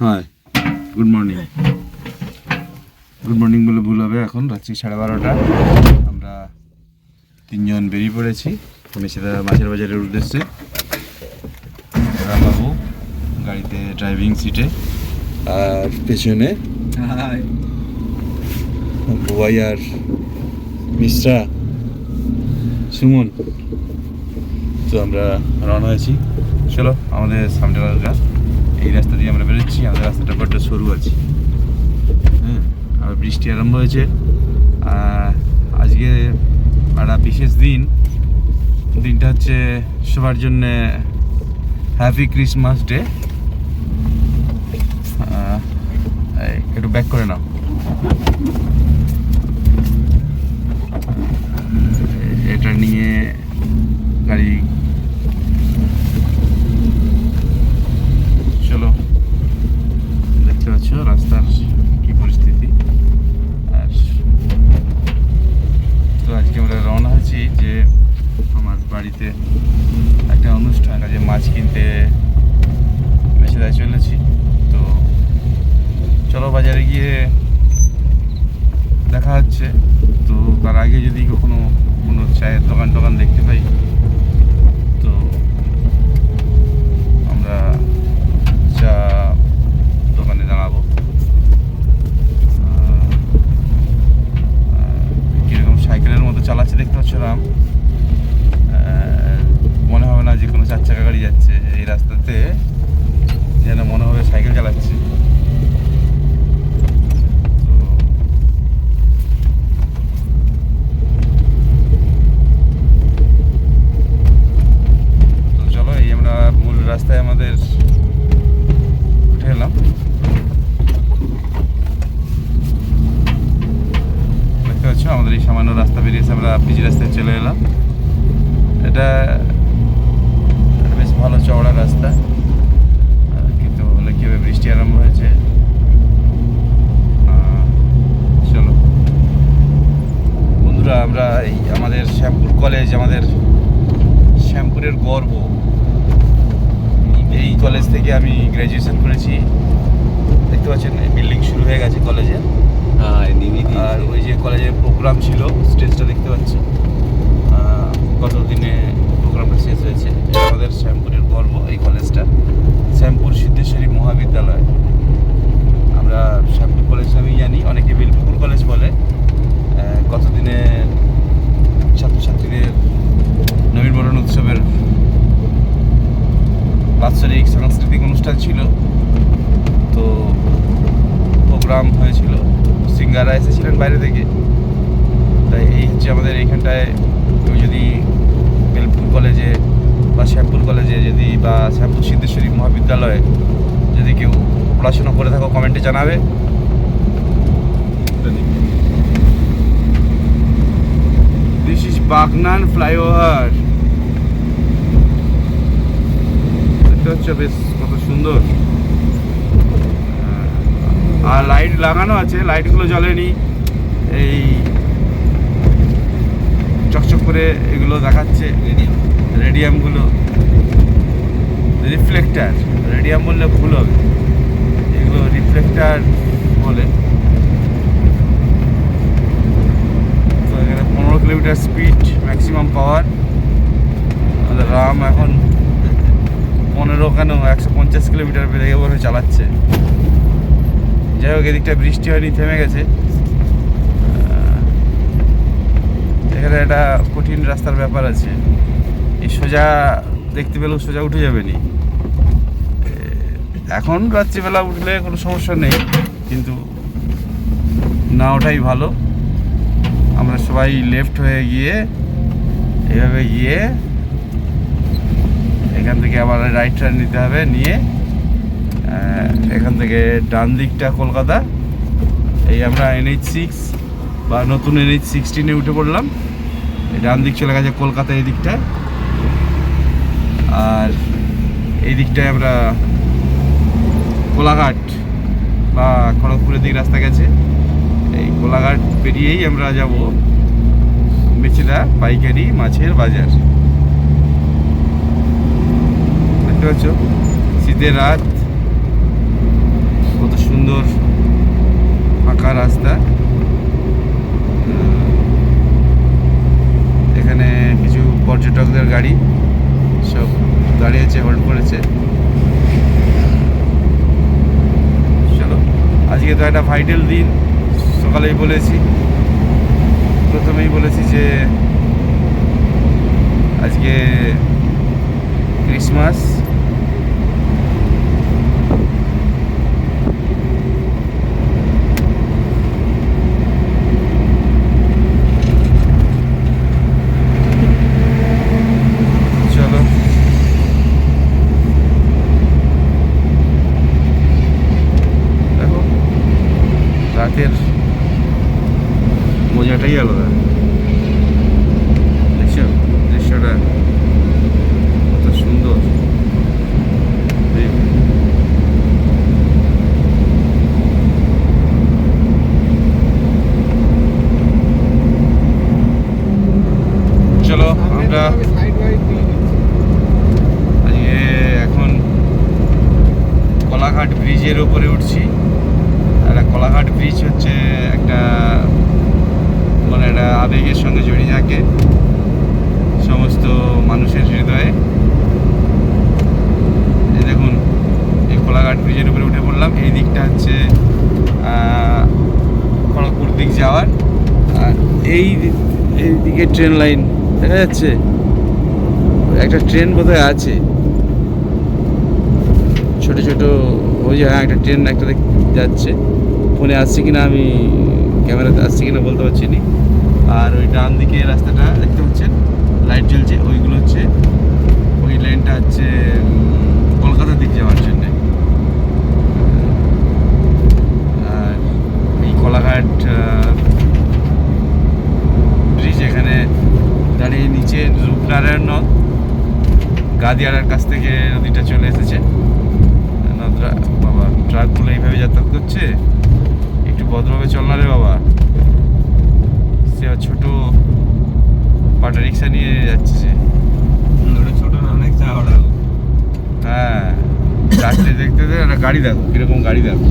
Hi good morning good morning বলে ভুল হবে এখন। রাত্রি সাড়ে বারোটা। আমরা তিনজন বেরিয়ে পড়েছি। মেছেদা মাছের বাজারের উদ্দেশ্যে। রামবাবু গাড়িতে ড্রাইভিং সিটে আর পেছনে বুয়াই আর মিশ্রা সুমন। তো আমরা রওনা হয়েছি। চলো আমাদের সামনে রাস্তা এই রাস্তা দিয়ে আমরা বেরোচ্ছি, আমাদের রাস্তাটা বড্ড সরু আছে। হ্যাঁ আর বৃষ্টি আরম্ভ হয়েছে। আজকে একটা বিশেষ দিন। দিনটা হচ্ছে সবার জন্যে হ্যাপি ক্রিসমাস ডে একটু ব্যাক করে নাও। আমাদের শ্যামপুরের গর্ব এই কলেজটা শ্যামপুর সিদ্ধেশ্বরী মহাবিদ্যালয় আমরা শ্যামপুর কলেজ নামেই জানি অনেকে বেলপুকুর কলেজ বলে আহ, গত দিনে ছাত্রছাত্রীদের নবীনবরণ উৎসবের বাৎসরিক সাংস্কৃতিক অনুষ্ঠান ছিল তো প্রোগ্রাম হয়েছিল সিঙ্গাররা এসেছিলেন বাইরে থেকে তাই এই হচ্ছে আমাদের এইখানটায় কেউ যদি বেলপুর কলেজে বা শ্যামপুর কলেজে যদি বা শ্যামপুর সিদ্ধেশ্বরী মহাবিদ্যালয়ে যদি কেউ পড়াশোনা করে থাকো কমেন্টে জানাবে দিস ইজ বাগনান ফ্লাইওভার দেখতে হচ্ছে বেশ কত সুন্দর। আর লাইট লাগানো আছে লাইটগুলো জ্বলেনি এই চকচক করে এগুলো দেখাচ্ছে রেডিয়ামগুলো রিফ্লেক্টার রেডিয়াম বললে ভুল হবে। রিফ্লেক্টার বলে তো এখানে পনেরো কিলোমিটার স্পিড ম্যাক্সিমাম পাওয়ার রাম এখন পনেরো কেন? একশো পঞ্চাশ কিলোমিটার বেড়ে বলে চালাচ্ছে। যাই হোক, এদিকটা বৃষ্টি হয়নি, থেমে গেছে। এখানে একটা কঠিন রাস্তার ব্যাপার আছে। এই সোজা, দেখতে পেলেও সোজা উঠে যাবে নি। এখন রাত্রিবেলা উঠলে কোনো সমস্যা নেই, কিন্তু না ওঠাই ভালো। আমরা সবাই লেফট হয়ে গিয়ে এভাবে গিয়ে এখান থেকে আবার রাইট টার্ন নিতে হবে, নিয়ে এখান থেকে ডান দিকটা কলকাতা। এই আমরা এনএইচ সিক্স বা নতুন এনএইচ সিক্সটিনে উঠে পড়লাম। ডান দিক চলে গেছে কলকাতা এই দিকটায় আর এই দিকটায় আমরা কোলাঘাট বা খড়গপুরের দিক রাস্তা গেছে। এই কোলাঘাট পেরিয়েই আমরা যাব মেচিলা পাইকারি, মাছের বাজার। দেখতে পাচ্ছ? শীতের রাত। কত সুন্দর ফাঁকা রাস্তা। এখানে কিছু পর্যটকদের গাড়ি সব দাঁড়িয়েছে হোল্ড করেছে। আজকে তো একটা ভাইটাল দিন সকালেই বলেছি। প্রথমেই বলেছি যে আজকে ক্রিসমাস চলো দেখো রাতের মজাটাই আলাদা দেখছ দৃশ্যটা কত সুন্দর এই চলো আমরা আজকে এখন কলাঘাট ব্রিজের উপরে উঠছি। একটা কলাঘাট ব্রিজ হচ্ছে একটা মানে একটা আবেগের সঙ্গে জড়িয়ে থাকে সমস্ত মানুষের হৃদয়ে। দেখুন, এই কোলাঘাট ব্রিজের উপরে উঠে পড়লাম। এই দিকটা হচ্ছে খড়গপুর দিক যাওয়ার। আর এই দিকে ট্রেন লাইন দেখা যাচ্ছে একটা ট্রেন বোধহয় আছে। ছোট ছোট, ওই হ্যাঁ একটা ট্রেন একটা যাচ্ছে। ফোনে আসছে কিনা আমি ক্যামেরাতে আসছে কিনা বলতে পারছি না। আর ওই ডান দিকে রাস্তাটা দেখতে পাচ্ছেন? লাইট জ্বলছে, ওইগুলো হচ্ছে, ওই লাইনটা হচ্ছে উম, কলকাতার দিক যাওয়ার জন্য আর এই কোলাঘাট ব্রিজ এখানে দাঁড়িয়ে নিচে রূপনারায়ণ নদ গাদিয়ারার কাছ থেকে নদীটা চলে এসেছে। নদরা বাবা ট্রাকগুলো এইভাবে যাতায়াত করছে। একটু ভদ্রভাবে চল না রে বাবা। সে ছোট পাটা রিক্সা নিয়ে যাচ্ছে ছোট না অনেক চাওড়া। হ্যাঁ চারটে দেখতে দে একটা গাড়ি দেখো কীরকম গাড়ি দেখো।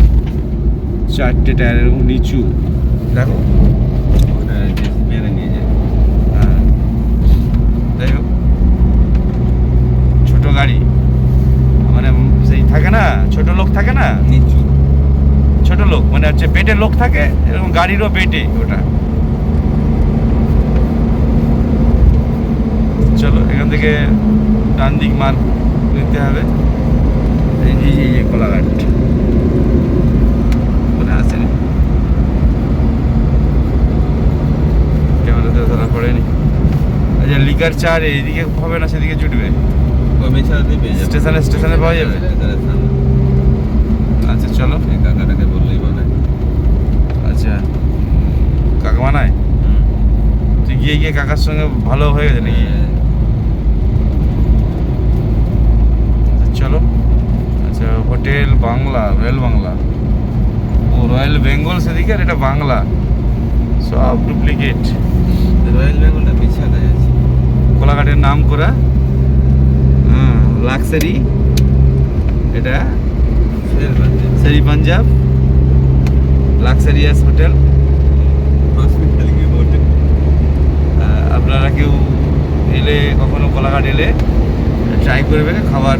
চারটে টায়ার এরকম নিচু। দেখো। ওটা নিয়ে যায়। হ্যাঁ। যাই হোক। গাড়ি। মানে সেই থাকে না ছোট লোক থাকে না? নিচু। ছোট লোক মানে হচ্ছে পেটে লোক থাকে এরকম গাড়িরও পেটে ওটা। চলো এখান থেকে ডান দিক মার্ক নিতে হবে। এই যে কোলাঘাট। মনে আছে। ক্যামেরাতে ধরা পড়েনি। আচ্ছা লিকার চার এইদিকে হবে না সেদিকে জুটবে। স্টেশনে- স্টেশনে পাওয়া যাবে? আচ্ছা চলো। এই কাকাটাকে বললেই মানে আচ্ছা। কাকা বানায় তুই গিয়ে গিয়ে কাকার সঙ্গে ভালো হয়ে গেছে নাকি? আচ্ছা, চলো। আচ্ছা হোটেল বাংলা রয়্যাল বাংলা। ও রয়্যাল বেঙ্গল সেদিকে আর এটা বাংলা। সব ডুপ্লিকেট। রয়্যাল বেঙ্গলটা পিছাতে আছে। কোলাঘাটের নাম করা? হ্যাঁ লাক্সারি এটা সেরি পাঞ্জাব লাক্সারিয়াস হোটেল। আপনারা কেউ এলে, কখনো কোলাঘাট এলে ট্রাই করবে খাবার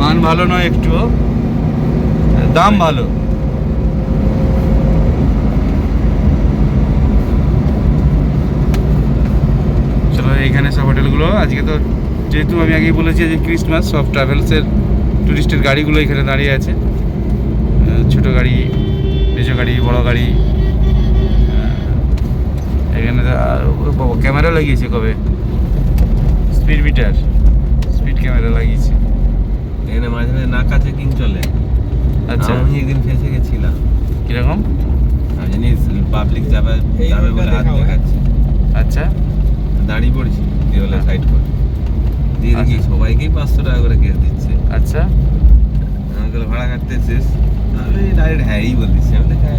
মান ভালো নয় একটুও, দাম ভালো। চলো, এইখানে সব হোটেলগুলো, আজকে তো যেহেতু আমি আগেই বলেছি যে ক্রিসমাস সব ট্রাভেলসের টুরিস্টের গাড়িগুলো এখানে দাঁড়িয়ে আছে। ছোট গাড়ি মেজো গাড়ি বড় গাড়ি। এখানে আর- ও বাবা ক্যামেরা লাগিয়েছে কবে? স্পিড মিটার স্পিড ক্যামেরা লাগিয়েছে। এখানে মাঝে মাঝে নাকা চেকিং চলে। আচ্ছা। আমি একদিন ফেসে গেছিলাম। কীরকম? আমি জানি পাবলিক যাবে যাবে বলে হাত দেখাচ্ছে। আচ্ছা। দাঁড়িয়ে পড়েছি দেওয়ালে। সাইড কর। দিয়ে দেখি আচ্ছা। সবাইকেই পাঁচশো টাকা করে কেস দিচ্ছে? আচ্ছা। আমাকে বলে, ভাড়া কাটতে শেষ আমি ডাইরেক্ট হ্যাঁই বলে দিচ্ছি। আমি হ্যাঁ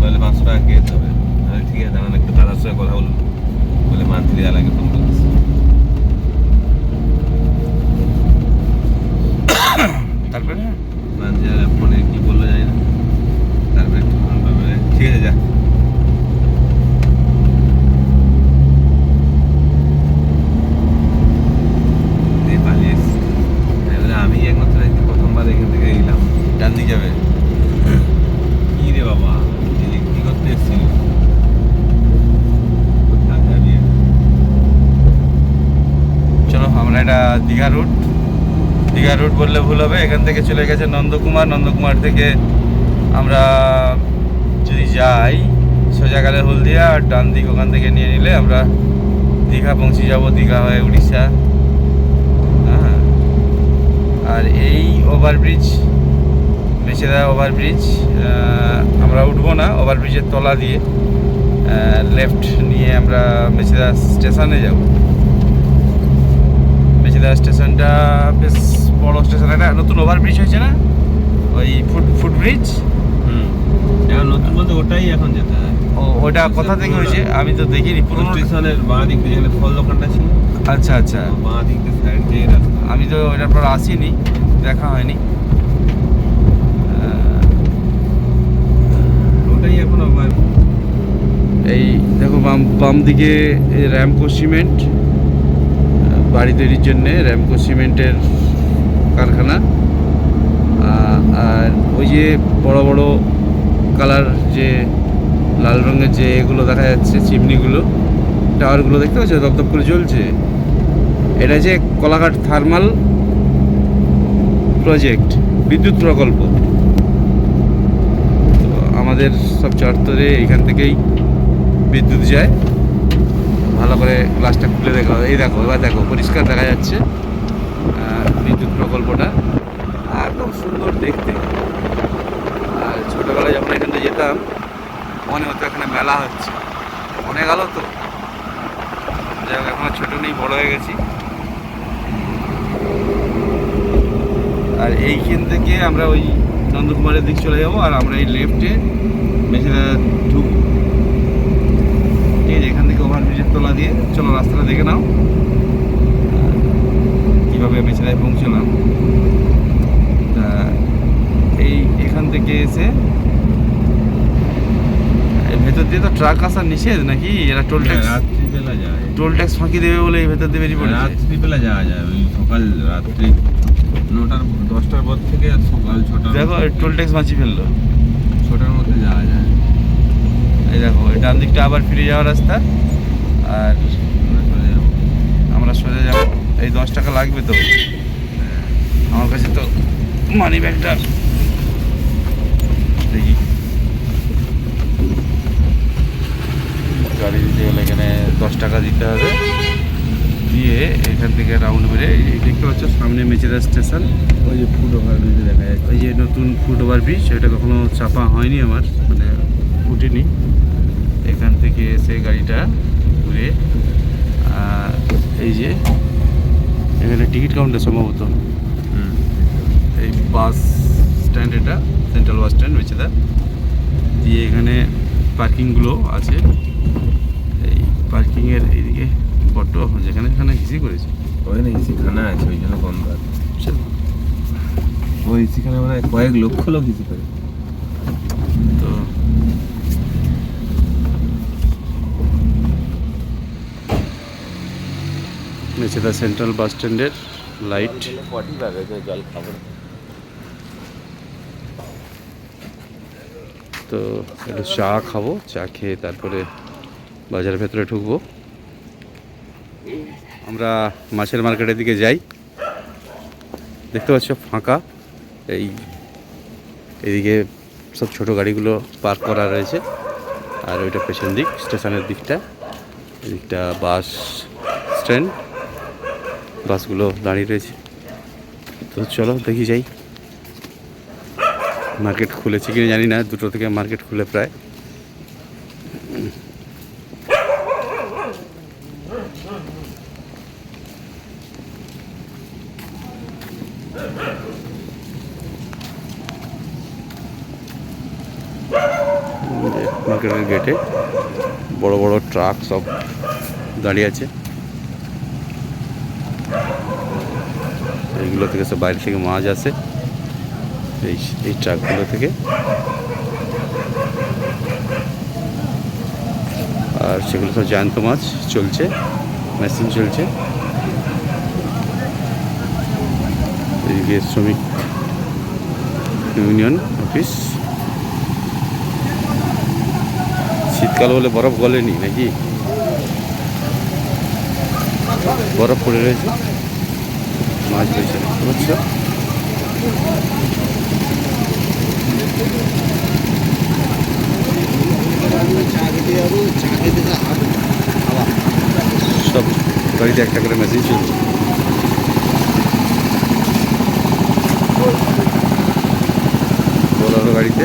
বলে পাঁচশো টাকা কেস হবে আমি ঠিক আছে আমার একটু দাদার সঙ্গে কথা বলুন। বলে মান্থলি আলাগে ফোন করে দিচ্ছি তারপরে? মান্থলি ফোনে কি বলল জানি না। তারপরে ঠিক আছে যা দিয়ে পালিয়ে এসছি। আমি বলি, আমি একমাত্র একদিন প্রথমবার এখান থেকে এলাম ডান দিকে যাবে কি রে বাবা এদিক কি করতে এসেছিল কোথায় যাবি চলো আমরা এটা দীঘা রুট। দীঘা রুট বললে ভুল হবে। এখান থেকে চলে গেছে নন্দকুমার। নন্দকুমার থেকে আমরা যদি যাই, সোজা গেলে হলদিয়া আর ডান দিক ওখান থেকে নিয়ে নিলে আমরা দীঘা পৌঁছে যাব, দীঘা হয়ে উড়িষ্যা। হ্যাঁ। আর এই ওভারব্রিজ মেছেদা ওভারব্রিজ আমরা উঠবো না। ওভারব্রিজের তলা দিয়ে লেফট নিয়ে আমরা মেছেদা স্টেশনে যাব। মেছেদা স্টেশনটা বেশ বড় স্টেশন একটা নতুন ওভারব্রিজ হয়েছে না? ওই ফুট ফুটব্রিজ হুম। এখন নতুন বলতে ওটাই এখন যেতে হয়। ও ওটা কোথা থেকে হয়েছে? আমি তো দেখিনি পুরোনো স্টেশনের বাঁ দিক দিয়ে ফল দোকানটা ছিল। আচ্ছা আচ্ছা। বাঁ দিক দিয়ে সাইড দিয়ে রাস্তা। আমি তো ওটার পর আসিনি দেখা হয়নি। ওটাই এখন আবার এই দেখো বাম বাম দিকে এই র্যামকো সিমেন্ট বাড়ি তৈরির জন্যে র্যামকো সিমেন্টের কারখানা। আর ওই যে বড় বড় কালার যে লাল রঙের যে এগুলো দেখা যাচ্ছে, চিমনিগুলো, টাওয়ারগুলো দেখতে পাচ্ছ? দপদপ করে জ্বলছে। এটা যে কলাঘাট থার্মাল প্রজেক্ট, বিদ্যুৎ প্রকল্প। আমাদের সব চত্বরে এখান থেকেই বিদ্যুৎ যায়। করে গ্লাসটা খুলে দেখো এই দেখো, এবার দেখো, পরিষ্কার দেখা যাচ্ছে। বিদ্যুৎ প্রকল্পটা। একদম সুন্দর দেখতে। আর ছোটোবেলায় যখন এখানে যেতাম, মনে হতো এখানে মেলা হচ্ছে। মনে আলো তো। যাই এখন ছোটো নেই, বড় হয়ে গেছি। আর এইখান থেকে আমরা ওই নন্দকুমারের দিক চলে যাব, আর আমরা এই লেফটে মেশিনা ঢুকবো ঠিক আছে এখান থেকে ওভারব্রিজের তলা দিয়ে চলো রাস্তাটা দেখে নাও। কীভাবে মেছিলায় পৌঁছলাম তা এই এখান থেকে এসে ভেতর দিয়ে তো ট্রাক আসা নিষেধ নাকি? এরা টোল ট্যাক্স রাত্রিবেলা যায়। টোল ট্যাক্স ফাঁকি দেবে বলে এই ভেতর দিয়ে বেরিয়ে পড়েছে। রাত্রিবেলা যাওয়া যায় ওই সকাল রাত্রি নটার দশটার পর থেকে সকাল ছটা দেখো টোল ট্যাক্স বাঁচিয়ে ফেলল। ছটার মধ্যে যাওয়া যায়। এই দেখো ডান দিকটা আবার ফিরে যাওয়ার রাস্তা। আর আমরা সোজা যাব। এই দশ টাকা লাগবে তো? আমার কাছে তো মানি ব্যাগটা দেখি। গাড়ি দিতে গেলে এখানে দশ টাকা দিতে হবে। দিয়ে এখান থেকে রাউন্ড মেরে দেখতে পাচ্ছ, সামনে মেচেদা স্টেশন ওই যে ফুড ওভারব্রিজ দেখা যাচ্ছে। ওই যে নতুন ফুট ওভার ব্রিজ ওটা কখনো চাপা হয়নি আমার মানে উঠিনি। এখান থেকে এসে গাড়িটা ঘুরে এই যে এখানে টিকিট কাউন্টার সম্ভবত। হুম। এই বাস স্ট্যান্ড এটা সেন্ট্রাল বাস স্ট্যান্ড বেচেদা দিয়ে এখানে পার্কিংগুলো আছে। এই পার্কিংয়ের এইদিকে বড্ড যেখানে যেখানে ঘিসি করেছে। ওখানে এসিখানা আছে ওই জন্য কম দাম ওই এসিখানে মানে কয়েক লক্ষ লোক এসি করে তো মেচেদা সেন্ট্রাল বাস স্ট্যান্ডের লাইট তো একটু চা খাব, চা খেয়ে তারপরে বাজারের ভেতরে ঢুকবো। আমরা মাছের মার্কেটের দিকে যাই। দেখতে পাচ্ছ ফাঁকা, এই এইদিকে সব ছোট গাড়িগুলো পার্ক করা রয়েছে। আর ওইটা পেছন দিক, স্টেশনের দিকটা, এদিকটা বাস স্ট্যান্ড বাসগুলো দাঁড়িয়ে রয়েছে। তো চলো দেখি যাই। মার্কেট খুলেছে কিনা জানি না, দুটো থেকে মার্কেট খুলে প্রায়। মার্কেটের গেটে বড় বড় ট্রাক সব দাঁড়িয়ে আছে। এইগুলো থেকে সব বাইরে থেকে মাছ আসে। এই এই ট্রাকগুলো থেকে। আর সেগুলো সব জ্যান্ত মাছ চলছে, মেশিন চলছে। এদিকে শ্রমিক ইউনিয়ন অফিস। শীতকাল হলে বরফ গলেনি নাকি? বরফ পড়ে রয়েছে। মাছ রয়েছে দেখতে পাচ্ছ? সব গাড়িতে একটা করে মেশিন চলছে বোলারো গাড়িতে।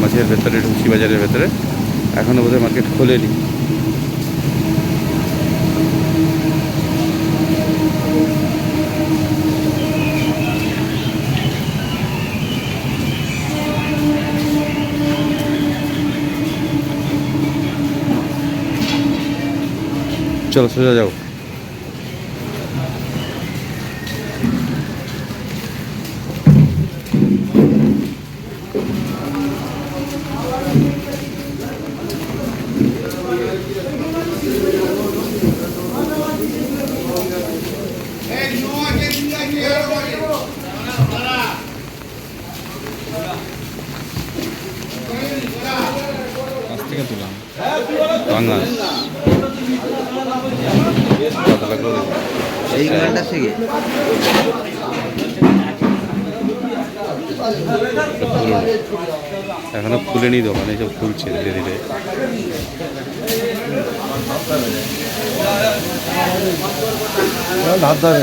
মাছের ভেতরে, ঢুকছি বাজারের ভেতরে। এখনও বোধহয় মার্কেট খোলেনি। চলো সোজা যাও থেকে তুলাম বাংলাদেশ। এই গানটা থেকে এখনও খুলেনি দোকান এইসব খুলছে ধীরে ধীরে। ধার ধরে।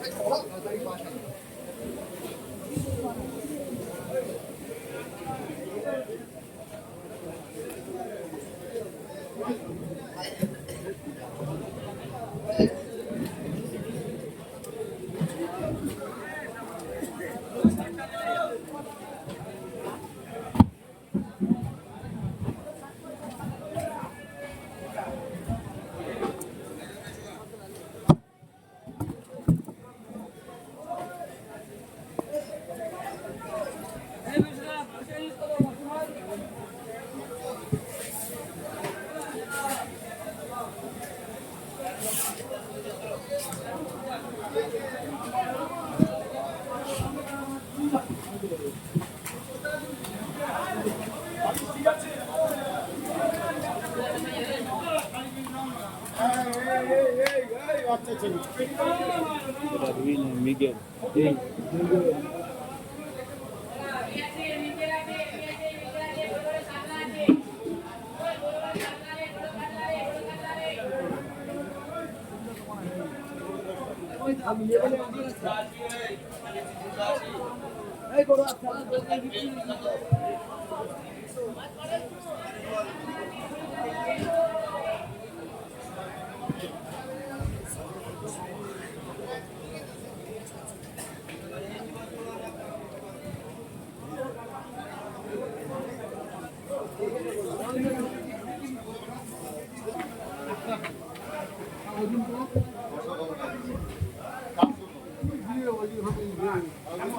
Mày! Miguel. Hey, go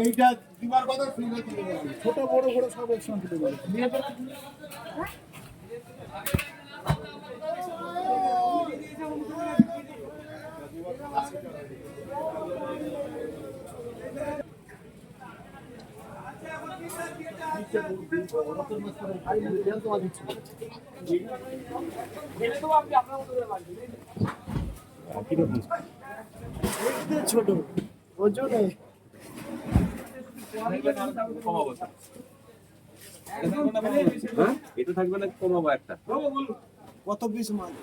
এইটা কথা ছোট বড় বড় সব একসঙ্গে ছোট ওজনে এটা থাকবে না কমাবো একটা কত পিস মাছ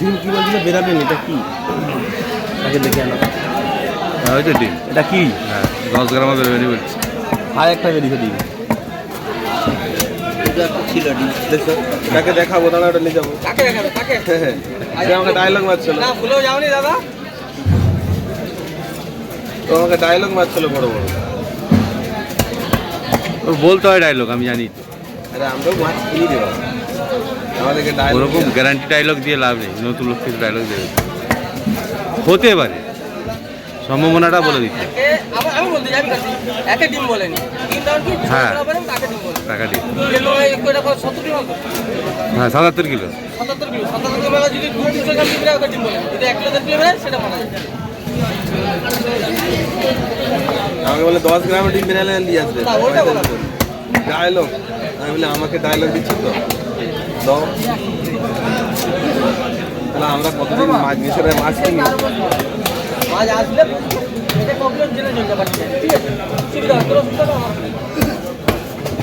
ডিম কি বলছিল বেরাবেন এটা কি আগে দেখে আনো হ্যাঁ ওই তো ডিম এটা কি হ্যাঁ দশ গ্রামও বেরোবেনি বলছি আর একটা বেরিয়েছে ডিম ছিল দেখো কাকে দেখাবো দাদা ওটা নিয়ে যাব। দেখাবে কাকে হ্যাঁ সে আমাকে ডায়লগ মারছিল। না ভুলেও যাওনি দাদা? তো আমাকে ডায়লগ মারছিল বড় বড়। ও বলতে হয় ডায়লগ আমি জানি। তো আরে আমরাও মাছ কিনি দেবো আমাদেরকে ডায়লগ ওরকম গ্যারান্টি ডায়লগ দিয়ে লাভ নেই নতুন লোককে ডায়লগ দেবে। হতে পারে। সম্ভাবনাটা বলে কি? হ্যাঁ। বলেন তাকে ডিম বলে টাকা দিয়ে কিন্তু এই কয়টা কত সত্তর ডিম হবে হ্যাঁ সাতাত্তর কিলো মানা আমাকে বলে দশ গ্রামের ডিম বেরালে নিয়ে আসবে। ওটা বলা ডায়লগ। আমি বলে আমাকে ডায়লগ দিচ্ছি তো? দাও। তাহলে আমরা কতদিন মাছ মিশরে মাছ কিনি? মাছ আসলে এটা প্রবলেম জেনে চলতে পারছে ঠিক আছে? সুবিধা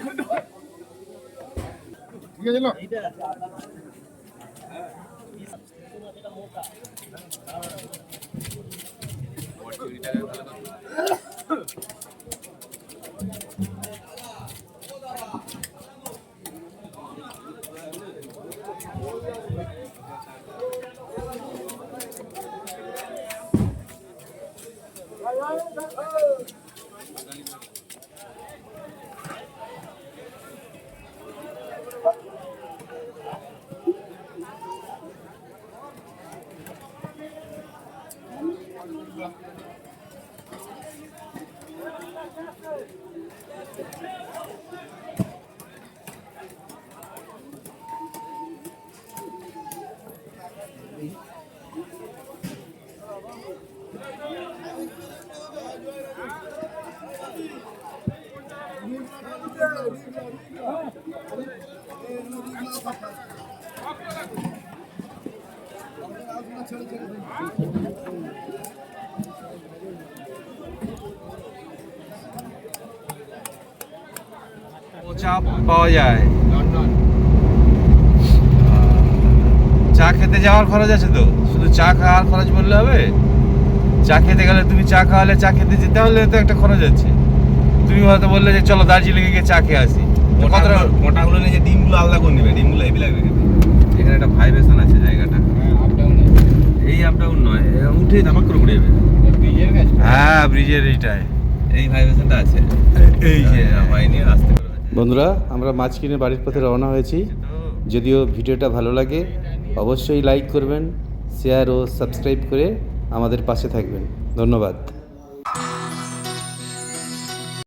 আমার আর একটা ওটা খাই আর তুই মোবাইলে এই করে রাখ ফ্লাশ করে জি মোবাইলে ফ্লাশ করে আর কি জিজ্ঞাসা করো ঠিক আছে না চা পাওয়া যায়। চা খেতে যাওয়ার খরচ আছে তো? শুধু চা খাওয়ার খরচ বললে হবে? চা খেতে গেলে তুমি চা খাওয়ালে চা খেতে যেতে হলে তো একটা খরচ আছে। তুমি হয়তো বললে যে চলো দার্জিলিং গিয়ে চা খেয়ে আসি। মোটাগুলো নিয়ে যে ডিমগুলো আলাদা করে নেবে ডিমগুলো হেভি লাগবে এখানে একটা ভাইব্রেশন আছে এই আপ ডাউন নয় এ ধামাক করে উড়ে যাবে হ্যাঁ ব্রিজের এইটাই। এই ভাইব্রেশনটা আছে। এই। যে হয়নি আস্তে করে বন্ধুরা আমরা মাছ কিনে বাড়ির পথে রওনা হয়েছি। যদিও ভিডিওটা ভালো লাগে অবশ্যই লাইক করবেন শেয়ার ও সাবস্ক্রাইব করে আমাদের পাশে থাকবেন। ধন্যবাদ।